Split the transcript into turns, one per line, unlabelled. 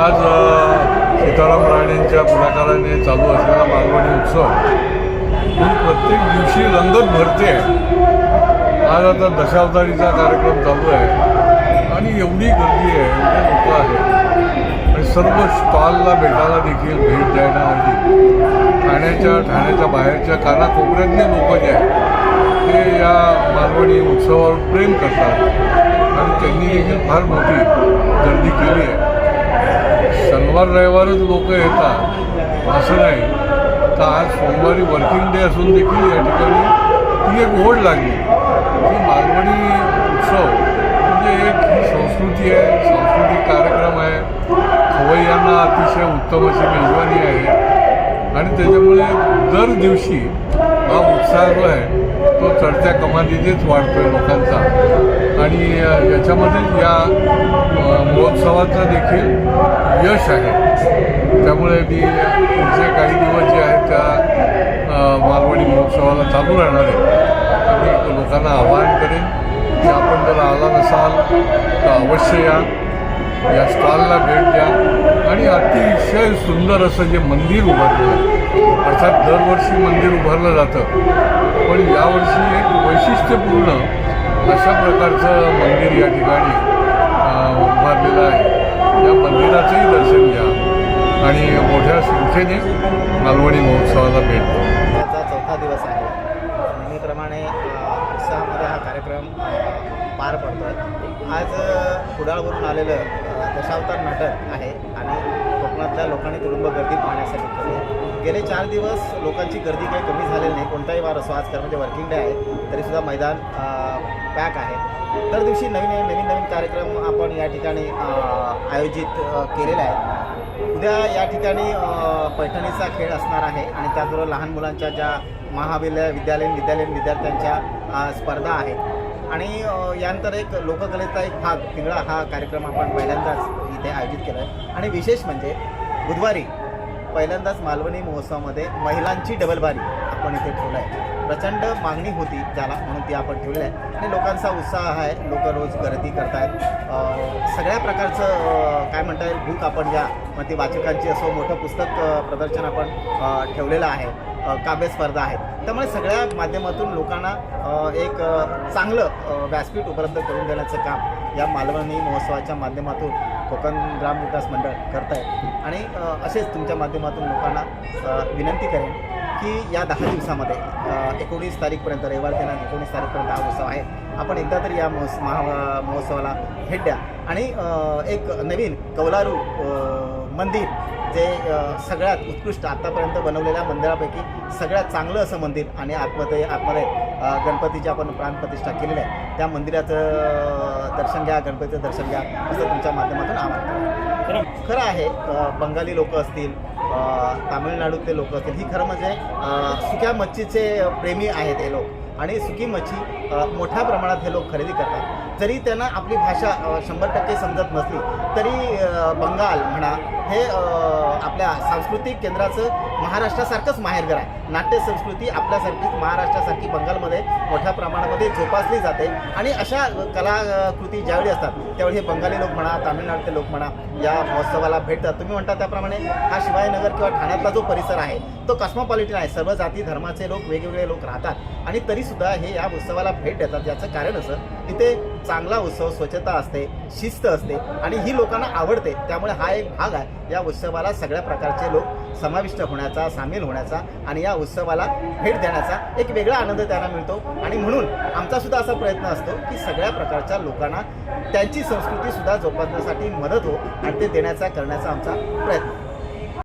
आज सीताराम राणेंच्या पुढाकाराने चालू असलेला मालवणी उत्सव ही प्रत्येक दिवशी रंगत भरते. आज आता दशावतारीचा कार्यक्रम चालू आहे. आणि एवढी गर्दी आहे एवढे लोक आहेत. आणि सर्व स्टॉलला भेटायला देखील भेट द्यायला हवी. ठाण्याच्या ठाण्याच्या बाहेरच्या कानाकोपऱ्यातले लोक जे आहेत ते या मालवणी उत्सवावर प्रेम करतात. आणि त्यांनी देखील फार मोठी गर्दी केली आहे. शनिवार रविवारच लोक येतात. असं नाही. तर आज सोमवारी वर्किंग डे असून देखील या ठिकाणी ती एक ओढ लागली. की मालवणी उत्सव म्हणजे एक ही संस्कृती आहे सांस्कृतिक कार्यक्रम आहे. खवय्यांना अतिशय उत्तम अशी मेजवानी आहे. आणि त्याच्यामुळे दर दिवशी हा उत्साह जो आहे तो चढत्या कमानीनेच वाढतो आहे लोकांचा. आणि याच्यामध्येच याच्यामध्ये या महोत्सवाचं देखील यश आहे. त्यामुळे मी पुढचे काही दिवस जे आहेत त्या मालवणी महोत्सवाला चालू राहणार आहे. मी लोकांना आवाहन करेन की आपण जर आला नसाल तर अवश्य या. या स्टॉलला भेट द्या. आणि अतिशय सुंदर असं जे मंदिर उभारलं आहे. अर्थात दरवर्षी मंदिर उभारलं जातं. पण यावर्षी एक वैशिष्ट्यपूर्ण अशा प्रकारचं मंदिर या ठिकाणी
आज कुडाळवरून आलेलं दशावतार नाटक आहे आणि कोकणातल्या लोकांनी तुडुंब गर्दी पाहण्यासाठी केली. गेले चार दिवस लोकांची गर्दी काही कमी झालेली नाही. कोणताही वार असो आज कारण म्हणजे वर्किंग डे आहे तरीसुद्धा मैदान पॅक आहे. दर दिवशी नवीन नवीन नवीन कार्यक्रम आपण या ठिकाणी आयोजित केलेला आहे. उद्या या ठिकाणी पैठणीचा खेळ असणार आहे आणि त्याचबरोबर लहान मुलांच्या ज्या महाविद्यालय विद्यालयीन विद्यालयीन विद्यार्थ्यांच्या स्पर्धा आहेत आणि यानंतर एक लोककलेचा एक भाग पिंगळा हा कार्यक्रम आपण पहिल्यांदाच इथे आयोजित केला आहे आणि विशेष म्हणजे बुधवारी पहिल्यांदाच मालवणी महोत्सवामध्ये महिलांची डबलबारी आपण इथे ठेवलं आहे प्रचंड मागणी होती त्याला म्हणून ती आपण ठेवली आहे. आणि लोकांचा उत्साह आहे लोक रोज गर्दी करतायत. आहेत सगळ्या प्रकारचं काय म्हणता येईल बुक आपण ज्या मग ती वाचकांची असो मोठं पुस्तक प्रदर्शन आपण ठेवलेलं आहे. काव्यस्पर्धा काव्य स्पर्धा आहेत. त्यामुळे सगळ्या माध्यमातून लोकांना एक चांगलं व्यासपीठ उपलब्ध करून देण्याचं काम या मालवणी महोत्सवाच्या माध्यमातून कोकण ग्राम विकास मंडळ करत आहे आणि असेच तुमच्या माध्यमातून लोकांना विनंती करेन की या दहा दिवसामध्ये एकोणीस तारीखपर्यंत रविवार दिनांक एकोणीस तारीखपर्यंत हा उत्सव आहे. आपण एकदा तरी या महोत्स महा महोत्सवाला भेट द्या. आणि एक नवीन कौलारू मंदिर जे सगळ्यात उत्कृष्ट आत्तापर्यंत बनवलेल्या मंदिरापैकी सगळ्यात चांगलं असं मंदिर आणि आतमध्ये आतमध्ये गणपतीची आपण प्राणप्रतिष्ठा केलेली आहे त्या मंदिराचं दर्शन घ्या गणपतीचं दर्शन घ्या असं तुमच्या माध्यमातून आवाहन करा. खरं आहे बंगाली लोक असतील तामिळनाडूतले लोक असतील ही खरं म्हणजे सुक्या मच्छीचे प्रेमी आहेत हे लोक आणि सुकी मच्छी मोठ्या प्रमाणात हे लोक खरेदी करतात. जरी त्यांना आपली भाषा शंभर टक्के समजत नसली तरी बंगाल म्हणा हे आपल्या सांस्कृतिक केंद्राचं महाराष्ट्रासारखंच माहेरघर आहे नाट्य संस्कृती आपल्यासारखीच महाराष्ट्रासारखी बंगालमध्ये मोठ्या प्रमाणामध्ये जोपासली जाते. आणि अशा कलाकृती ज्यावेळी असतात त्यावेळी हे बंगाली लोक म्हणा तामिळनाडूचे लोक म्हणा या महोत्सवाला भेटतात तुम्ही म्हणता त्याप्रमाणे हा शिवाजीनगर किंवा ठाण्यातला जो परिसर आहे तो कॉस्मॉपॉलिटन आहे. सर्व जाती धर्माचे लोक वेगवेगळे लोक राहतात. आणि तरी सुद्धा हे या उत्सवाला भेट देतात. याचं कारण असं तिथे चांगला उत्सव स्वच्छता असते शिस्त असते आणि ही लोकांना आवडते. त्यामुळे हा एक भाग आहे. या उत्सवाला सगळ्या प्रकारचे लोक समाविष्ट होण्याचा सामील होण्याचा आणि या उत्सवाला भेट देण्याचा एक वेगळा आनंद त्यांना मिळतो. आणि म्हणून आमचा सुद्धा असा प्रयत्न असतो की सगळ्या प्रकारच्या लोकांना त्यांची संस्कृती सुद्धा जोपासण्यासाठी मदत हो आणि ते देण्याचा करण्याचा आमचा प्रयत्न.